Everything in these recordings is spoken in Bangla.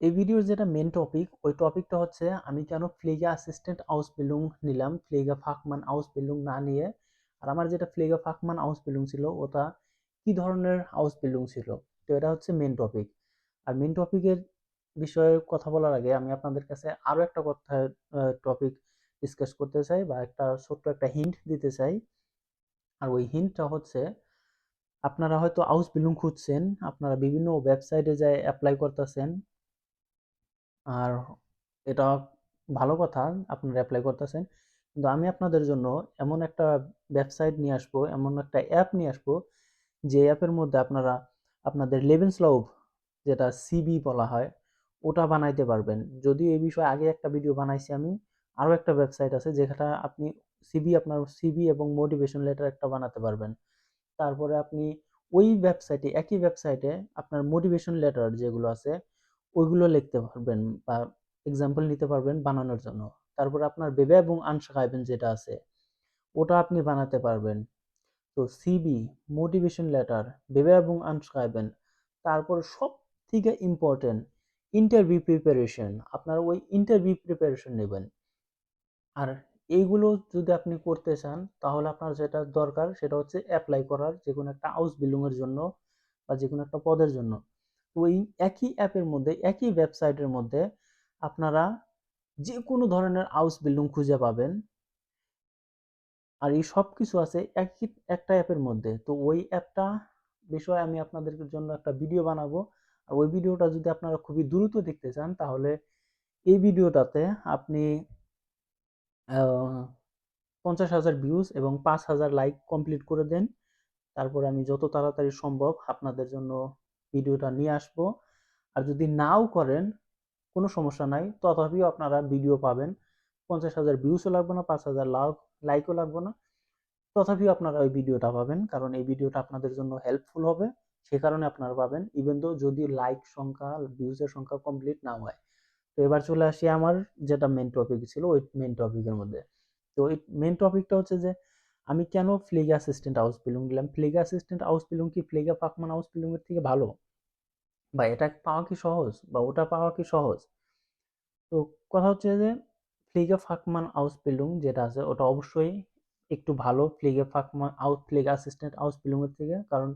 এই ভিডিওর যেটা মেন টপিক ওই টপিকটা হচ্ছে আমি কেন ফ্লেগা অ্যাসিস্ট্যান্ট আউসবিল্ডিং নিলাম ফ্লেগা ফাকমান আউসবিল্ডিং না নিয়ে। আর আমার যেটা ফ্লেগা ফাকমান আউসবিল্ডিং ছিল, ওটা কি ধরনের আউসবিল্ডিং ছিল? তো এটা হচ্ছে মেন টপিক আর মেন টপিকের বিষয়ে কথা বলার আগে আমি আপনাদের কাছে আরও একটা কথা টপিক ডিসকাস করতে চাই বা একটা ছোট্ট একটা হিন্ট দিতে চাই। আর ওই হিন্টটা হচ্ছে, আপনারা হয়তো হাউস বিল্ডিং খুঁজছেন, আপনারা বিভিন্ন ওয়েবসাইটে যায় অ্যাপ্লাই করতেছেন আর এটা ভালো কথা আপনারা অ্যাপ্লাই করতেছেন। কিন্তু আমি আপনাদের জন্য এমন একটা ওয়েবসাইট নিয়ে আসব, এমন একটা অ্যাপ নিয়ে আসব, যে অ্যাপের মধ্যে আপনারা, আপনাদের লেভেন্স লাভ যেটা সিবি বলা হয়, ওটা বানাইতে পারবেন। যদি এই বিষয়ে আগে একটা ভিডিও বানাইছি আমি, আরও একটা ওয়েবসাইট আছে, যেখানে আপনি সিবি আপনার সিবি এবং মোটিভেশন লেটার একটা বানাতে পারবেন। তারপরে আপনি ওই ওয়েবসাইটে একই ওয়েবসাইটে আপনার মোটিভেশন লেটার যেগুলো আছে ওইগুলো লিখতে পারবেন বা এক্সাম্পল নিতে পারবেন বানানোর জন্য। তারপর আপনার বেবে এবং আনসাকাইবেন যেটা আছে, ওটা আপনি বানাতে পারবেন। তো সিবি মোটিভেশন লেটার বেবে এবং আনসাকাইবেন তারপর সব থেকে ইম্পর্টেন্ট ইন্টারভিউ প্রিপারেশন আপনার ওই ইন্টারভিউ প্রিপারেশন নেবেন। আর এইগুলো যদি আপনি করতে চান, তাহলে আপনার যেটা দরকার, সেটা হচ্ছে অ্যাপ্লাই করার যে কোনো একটা হাউস বিল্ডিংয়ের জন্য বা যে কোনো একটা পদের জন্য। ওই একই অ্যাপের মধ্যে, একই ওয়েবসাইটের মধ্যে আপনারা যে কোনো ধরনের হাউস বিল্ডিং খুঁজে পাবেন। আর এই সব কিছু আছে একই, একটা অ্যাপের মধ্যে। তো ওই অ্যাপটা বিষয়ে আমি আপনাদের জন্য একটা ভিডিও বানাবো। আর ওই ভিডিওটা যদি আপনারা খুবই দ্রুত দেখতে চান, তাহলে এই ভিডিওটাতে আপনি পঞ্চাশ হাজার ভিউজ এবং পাঁচ হাজার লাইক কমপ্লিট করে দেন। তারপরে আমি যত তাড়াতাড়ি সম্ভব আপনাদের জন্য ভিডিওটা নিয়ে আসব। আর যদি নাও করেন, কোনো সমস্যা নাই। তথাপিও আপনারা ভিডিও পাবেন। পঞ্চাশ হাজার ভিউসও লাগবে না, পাঁচ হাজার লাইকও লাগবে না। তথাপিও আপনারা ওই ভিডিওটা পাবেন, কারণ এই ভিডিওটা আপনাদের জন্য হেল্পফুল হবে। সে কারণে আপনারা পাবেন ইভেন দো যদি লাইক সংখ্যা ভিউজের সংখ্যা কমপ্লিট না হয়। তো এবার চলে আসি আমার যেটা মেন টপিক ছিল, ওই মেন টপিকের মধ্যে। তো এই মেন টপিকটা হচ্ছে যে আমি কেন ফ্লেগা অ্যাসিস্ট্যান্ট হাউস বিলুং দিলাম ফ্লেগা অ্যাসিস্ট্যান্ট হাউস বিলুং কি ফ্লেগা ফাকমান হাউস বিলুংয়ের থেকে ভালো? বা এটা পাওয়া কি সহজ? বা ওটা পাওয়া কি সহজ? তো কথা হচ্ছে যে ফ্লেগা ফাকমান হাউস বিল্ডিং যেটা আছে, ওটা অবশ্যই একটু ভালো ফ্লেগা ফাকমান আউট ফ্লেগা অ্যাসিস্ট্যান্ট হাউস বিল্ডিংয়ের থেকে। কারণ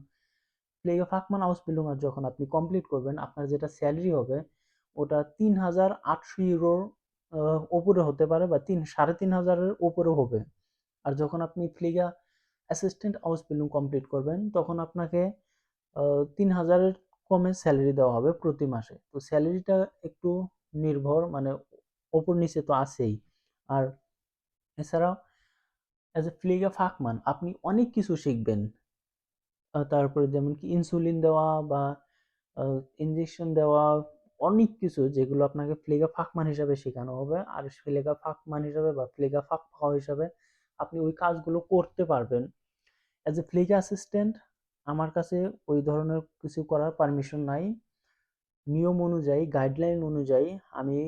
ফ্লেগা ফাকমান হাউস আর যখন আপনি কমপ্লিট করবেন, আপনার যেটা স্যালারি হবে, ওটা তিন হাজার আটশো ইউরোর ওপরে হতে পারে বা তিন, সাড়ে তিন হাজারের ওপরে হবে। আর যখন আপনি ফ্লিগা অ্যাসিস্ট্যান্ট হাউস বিল্ডিং কমপ্লিট করবেন, তখন আপনাকে তিন হাজারের কমে স্যালারি দেওয়া হবে প্রতি মাসে। তো স্যালারিটা একটু নির্ভর মানে ওপর নিচে তো আছেই। আর এছাড়াও অ্যাজ এ ফ্লিগা ফাকমান, আপনি অনেক কিছু শিখবেন। তারপরে যেমন কি ইনসুলিন দেওয়া বা ইঞ্জেকশন দেওয়া, অনেক কিছু যেগুলো আপনাকে ফ্লেগা ফাকমান হিসাবে শেখানো হবে। আর ফ্লেগা ফাকমান হিসাবে বা ফ্লেগা ফাক হিসাবে আপনি ওই কাজগুলো করতে পারবেন। অ্যাজ এ ফ্লেগা অ্যাসিস্ট্যান্ট আমার কাছে ওই ধরনের কিছু করার পারমিশন নাই। নিয়ম অনুযায়ী গাইডলাইন অনুযায়ী আমি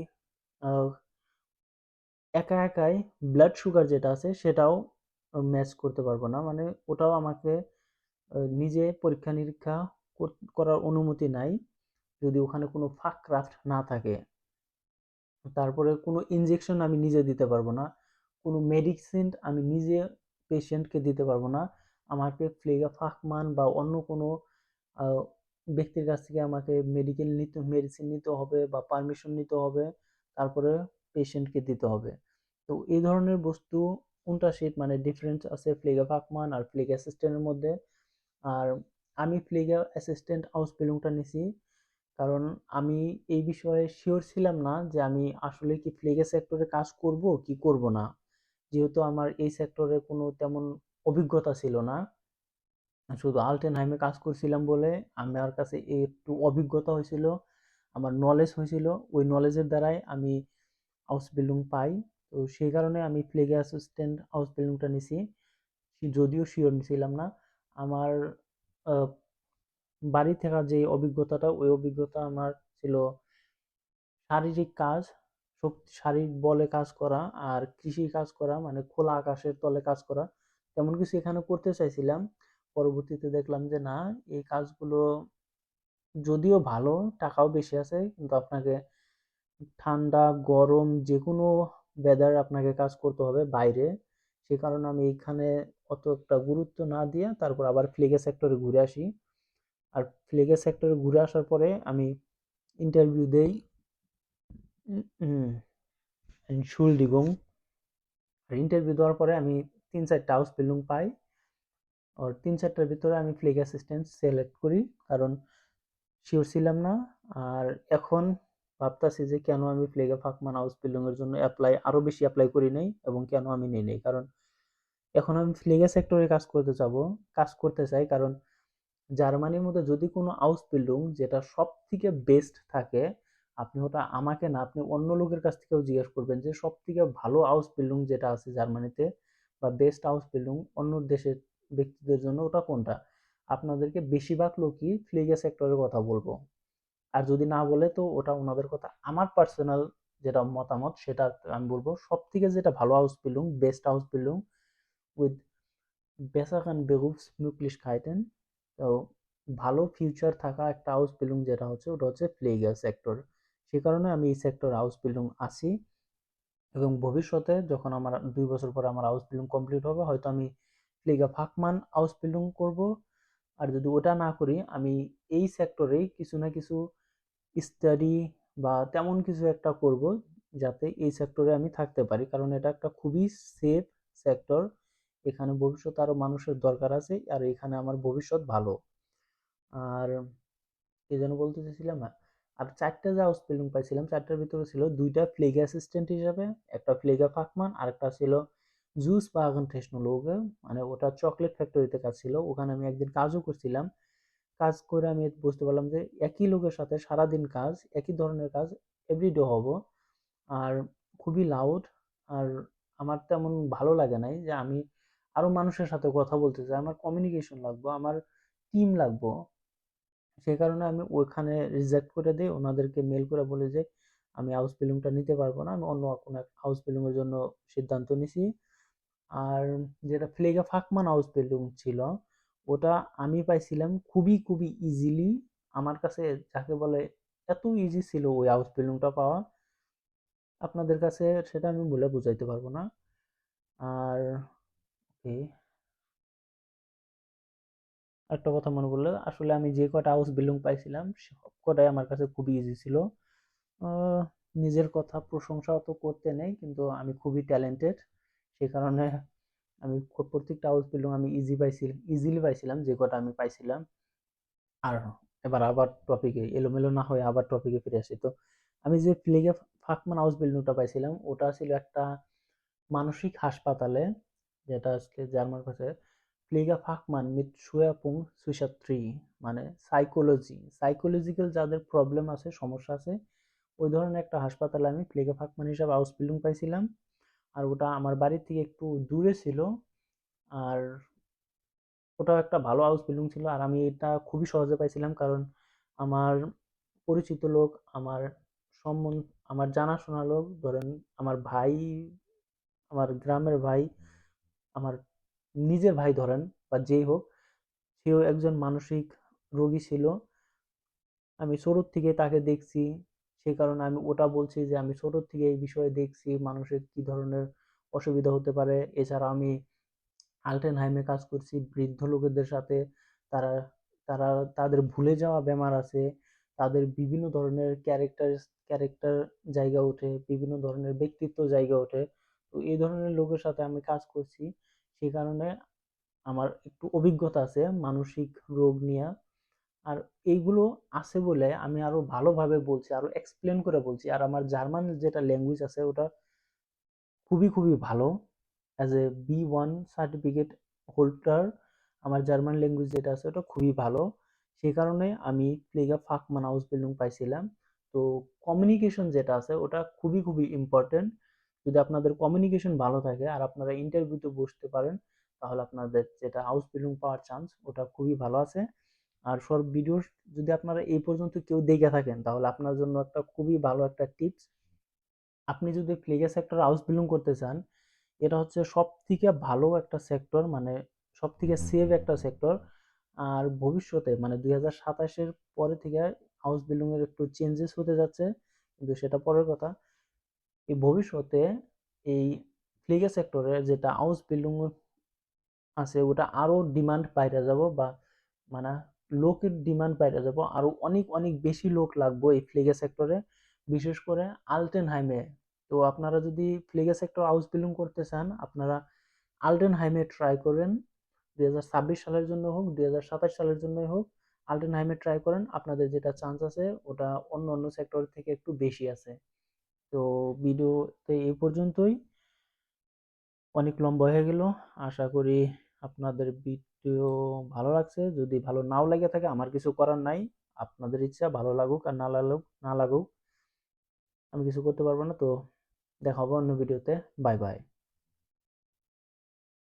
একা একাই ব্লাড সুগার যেটা আছে সেটাও ম্যাচ করতে পারব না। মানে ওটাও আমাকে নিজে পরীক্ষা নিরীক্ষা করার অনুমতি নাই। যদি ওখানে কোনো ফাঁক ক্রাফট না থাকে, তারপরে কোনো ইনজেকশন আমি নিজে দিতে পারব না। কোনো মেডিসিন আমি নিজে পেশেন্টকে দিতে পারব না। আমাকে ফ্লেগা ফাকমান বা অন্য কোনো ব্যক্তির কাছ থেকে আমাকে মেডিকেল নিতে মেডিসিন নিতে হবে বা পারমিশন নিতে হবে, তারপরে পেশেন্টকে দিতে হবে। তো এই ধরনের বস্তু, কোনটা শিট মানে ডিফারেন্স আছে ফ্লেগা ফাকমান আর ফ্লেগা অ্যাসিস্ট্যান্টের মধ্যে? আর আমি ফ্লেগা অ্যাসিস্ট্যান্ট হাউস বিলুংটা নিছি, কারণ আমি এই বিষয়ে শিওর ছিলাম না যে আমি আসলে কি ফ্লেগে সেক্টরে কাজ করব, কি করব না। যেহেতু আমার এই সেক্টরে কোনো তেমন অভিজ্ঞতা ছিল না, শুধু আলটেনহাইমে কাজ করছিলাম বলে আমার কাছে একটু অভিজ্ঞতা হয়েছিল, আমার নলেজ হয়েছিল, ওই নলেজের দ্বারাই আমি হাউস বিল্ডিং পাই। তো সেই কারণে আমি ফ্লেগে অ্যাসিস্ট্যান্ট হাউস বিল্ডিংটা নিছি, যদিও শিওর নিছিলাম না। আমার বাড়ি থাকার যে অভিজ্ঞতাটা, ওই অভিজ্ঞতা আমার ছিল শারীরিক কাজ শারীরিক বলে কাজ করা আর কৃষি কাজ করা মানে খোলা আকাশের তলে কাজ করা, তেমন কিছু এখানে করতে চাইছিলাম। পরবর্তীতে দেখলাম যে, না, এই কাজগুলো যদিও ভালো, টাকাও বেশি আছে, কিন্তু আপনাকে ঠান্ডা, গরম যে কোনো ওয়েদার আপনাকে কাজ করতে হবে বাইরে। সে কারণে আমি এইখানে অত একটা গুরুত্ব না দিয়ে তারপর আবার ফ্লেগে সেক্টরে ঘুরে আসি। আর ফ্লেগে সেক্টরে ঘুরে আসার পরে আমি ইন্টারভিউ দেই। Entschuldigung ইন্টারভিউ দেওয়ার পরে আমি তিন চারটা হাউস বিল্ডিং পাই। আর তিন চারটার ভিতরে আমি ফ্লেগ অ্যাসিস্ট্যান্ট সিলেক্ট করি, কারণ শিওর ছিলাম না। আর এখন ভাবতাছি যে কেন আমি ফ্লেগে ফাকমান হাউস বিল্ডিংয়ের জন্য অ্যাপ্লাই আরও বেশি অ্যাপ্লাই করি নাই এবং কেন আমি নেই নাই। কারণ এখন আমি ফ্লেগে সেক্টরে কাজ করতে যাব কাজ করতে চাই। কারণ জার্মানির মধ্যে যদি কোনো হাউস বিল্ডিং যেটা সব থেকে বেস্ট থাকে আপনি ওটা আমাকে না, আপনি অন্য লোকের কাছ থেকেও জিজ্ঞেস করবেন যে সব থেকে ভালো হাউস বিল্ডিং যেটা আছে জার্মানিতে বা বেস্ট হাউস বিল্ডিং অন্য দেশের ব্যক্তিদের জন্য ওটা কোনটা? আপনাদেরকে বেশিরভাগ লোকই ফ্লিগে সেক্টরের কথা বলব। আর যদি না বলে তো ওটা ওনাদের কথা। আমার পার্সোনাল যেটা মতামত সেটা আমি বলব সব থেকে যেটা ভালো house building best house building with besseren Berufsmöglichkeiten তো ভালো ফিউচার থাকা একটা হাউস বিল্ডিং যেটা হচ্ছে, ওটা হচ্ছে ফ্লেগার সেক্টর সে কারণে আমি এই সেক্টর হাউস বিল্ডিং আসি এবং ভবিষ্যতে যখন আমার দুই বছর পরে আমার হাউস বিল্ডিং কমপ্লিট হবে, হয়তো আমি ফ্লেগা ফাকমান হাউস বিল্ডিং করব। আর যদি ওটা না করি, আমি এই সেক্টরেই কিছু না কিছু স্টাডি বা তেমন কিছু একটা করব যাতে এই সেক্টরে আমি থাকতে পারি। কারণ এটা একটা খুবই সেফ সেক্টর এখানে ভবিষ্যতে আরও মানুষের দরকার আছে আর এখানে আমার ভবিষ্যৎ ভালো। আর কি যেন বলতে চাইছিলাম? না আর চারটে যা বিল্ডিং পাইছিলাম, চারটার ভিতরে ছিল দুইটা ফ্লেগা অ্যাসিস্ট্যান্ট হিসাবে, একটা ফ্লেগা ফাকমান, আর একটা ছিল জুস বাগান টেকনোলগে মানে ওটা চকলেট ফ্যাক্টরিতে কাজ ছিল। ওখানে আমি একদিন কাজও করছিলাম। কাজ করে আমি বুঝতে পারলাম যে একই লোকের সাথে সারাদিন কাজ, একই ধরনের কাজ এভরিডে হব। আর খুবই লাউড আর আমার তেমন ভালো লাগে নাই যে আমি আরও মানুষের সাথে কথা বলতে চাই, আমার কমিউনিকেশন লাগবো, আমার টিম লাগবো। সেই কারণে আমি ওইখানে রিজেক্ট করে দিই, ওনাদেরকে মেল করে বলি যে, আমি হাউস বিল্ডিংটা নিতে পারব না, আমি অন্য কোনো হাউস বিল্ডিংয়ের জন্য সিদ্ধান্ত নিছি। আর যেটা ফ্লেগা ফাকমান হাউস বিল্ডিং ছিল, ওটা আমি পাইছিলাম খুবই খুবই ইজিলি আমার কাছে যাকে বলে এত ইজি ছিল ওই হাউস বিল্ডিংটা পাওয়া। আপনাদের কাছে সেটা আমি বলে বুঝাইতে পারব না। আর ওকে একটা কথা মনে পড়ল, আসলে আমি যে কটা হাউস বিল্ডিং পাইছিলাম, সব কটাই আমার কাছে খুবই ইজি ছিল। নিজের কথা প্রশংসা তো করতে নেই, কিন্তু আমি খুবই ট্যালেন্টেড সেই কারণে আমি প্রত্যেকটা হাউস বিল্ডিং আমি ইজি পাইছিলাম ইজিলি পাইছিলাম, যে কটা আমি পাইছিলাম। আর এবার আবার টপিকে এলোমেলো না হয়ে আবার টপিকে ফিরে আসি। তো আমি যে প্লেগে ফাকমান হাউস বিল্ডিংটা পাইছিলাম, ওটা ছিল একটা মানসিক হাসপাতালে, যেটা আজকে জার্মান ভাষায় প্লেগা ফাকমান মিট সুয়াপুং সুইসাত্রি মানে সাইকোলজি সাইকোলজিক্যাল যাদের প্রবলেম আছে, সমস্যা আছে, ওই ধরনের একটা হাসপাতালে আমি প্লেগা ফাকমান হিসাবে হাউস বিল্ডিং পাইছিলাম। আর ওটা আমার বাড়ির থেকে একটু দূরে ছিল। আর ওটাও একটা ভালো হাউস বিল্ডিং ছিল। আর আমি এটা খুবই সহজে পাইছিলাম কারণ আমার পরিচিত লোক, আমার সম্বন্ধ, আমার জানাশোনা লোক, ধরেন আমার ভাই, আমার গ্রামের ভাই, আমার নিজের ভাই ধরেন বা যেই হোক, সেও একজন মানসিক রোগী ছিল। আমি ছোটোর থেকে তাকে দেখছি সেই কারণে আমি ওটা বলছি যে, আমি ছোটোর থেকে এই বিষয়ে দেখছি, মানুষের কি ধরনের অসুবিধা হতে পারে? এছাড়া আমি আলটেনহাইমে কাজ করছি, বৃদ্ধ লোকেদের সাথে। তারা তারা, তাদের ভুলে যাওয়া বেমার আছে। তাদের বিভিন্ন ধরনের ক্যারেক্টার ক্যারেক্টার জায়গা ওঠে, বিভিন্ন ধরনের ব্যক্তিত্ব জায়গা ওঠে। তো এই ধরনের লোকের সাথে আমি কাজ করছি। সেই কারণে আমার একটু অভিজ্ঞতা আছে মানসিক রোগ নিয়ে। আর এইগুলো আছে বলে আমি আরও ভালোভাবে বলছি, আরও এক্সপ্লেন করে বলছি। আর আমার জার্মান যেটা ল্যাঙ্গুয়েজ আছে ওটা খুবই খুবই ভালো। As A B one certificate holder আমার জার্মান ল্যাঙ্গুয়েজ যেটা আছে ওটা খুবই ভালো। সেই কারণে আমি প্লেগা ফাকমান হাউস বিল্ডিং পাইছিলাম। তো কমিউনিকেশন যেটা আছে ওটা খুবই খুবই ইম্পর্টেন্ট যদি আপনাদের কমিউনিকেশন ভালো থাকে আর আপনারা ইন্টারভিউতে বসতে পারেন, তাহলে আপনাদের যেটা হাউস বিল্ডিং পাওয়ার চান্স ওটা খুবই ভালো আছে। আর সব ভিডিও যদি আপনারা এই পর্যন্ত কেউ দেখে থাকেন, তাহলে আপনার জন্য একটা খুবই ভালো একটা টিপস আপনি যদি প্লেগা সেক্টর হাউস বিল্ডিং করতে চান, এটা হচ্ছে সব থেকে ভালো একটা সেক্টর মানে সব থেকে সেভ একটা সেক্টর আর ভবিষ্যতে মানে দুই হাজার সাতাশের পরে থেকে হাউস বিল্ডিং এর একটু চেঞ্জেস হতে যাচ্ছে, কিন্তু সেটা পরের কথা। এই ভবিষ্যতে এই ফ্লিগা সেক্টরে যেটা হাউস বিল্ডিং আছে, ওটা আরও ডিমান্ড বাইরে যাব বা মানে লোকের ডিমান্ড বাইরে যাব। আরও অনেক অনেক বেশি লোক লাগবে এই ফ্লিগা সেক্টরে। বিশেষ করে আলটেনহাইমে তো আপনারা যদি ফ্লিগা সেক্টর হাউস বিল্ডিং করতে চান, আপনারা আলটেনহাইমে ট্রাই করেন। দুই হাজার ছাব্বিশ সালের জন্য হোক, দুই হাজার সাতাশ সালের জন্যই হোক আলটেনহাইমে ট্রাই করেন। আপনাদের যেটা চান্স আছে, ওটা অন্য অন্য সেক্টর থেকে একটু বেশি আছে। তো ভিডিওতে এই পর্যন্তই। অনেক লম্বা হয়ে গেল। আশা করি আপনাদের ভিডিও ভালো লাগছে। যদি ভালো নাও লাগে থাকে, আমার কিছু করার নাই। আপনাদের ইচ্ছা, ভালো লাগুক আর না লাগুক না লাগুক, আমি কিছু করতে পারব না। তো দেখা হবে অন্য ভিডিওতে বাই বাই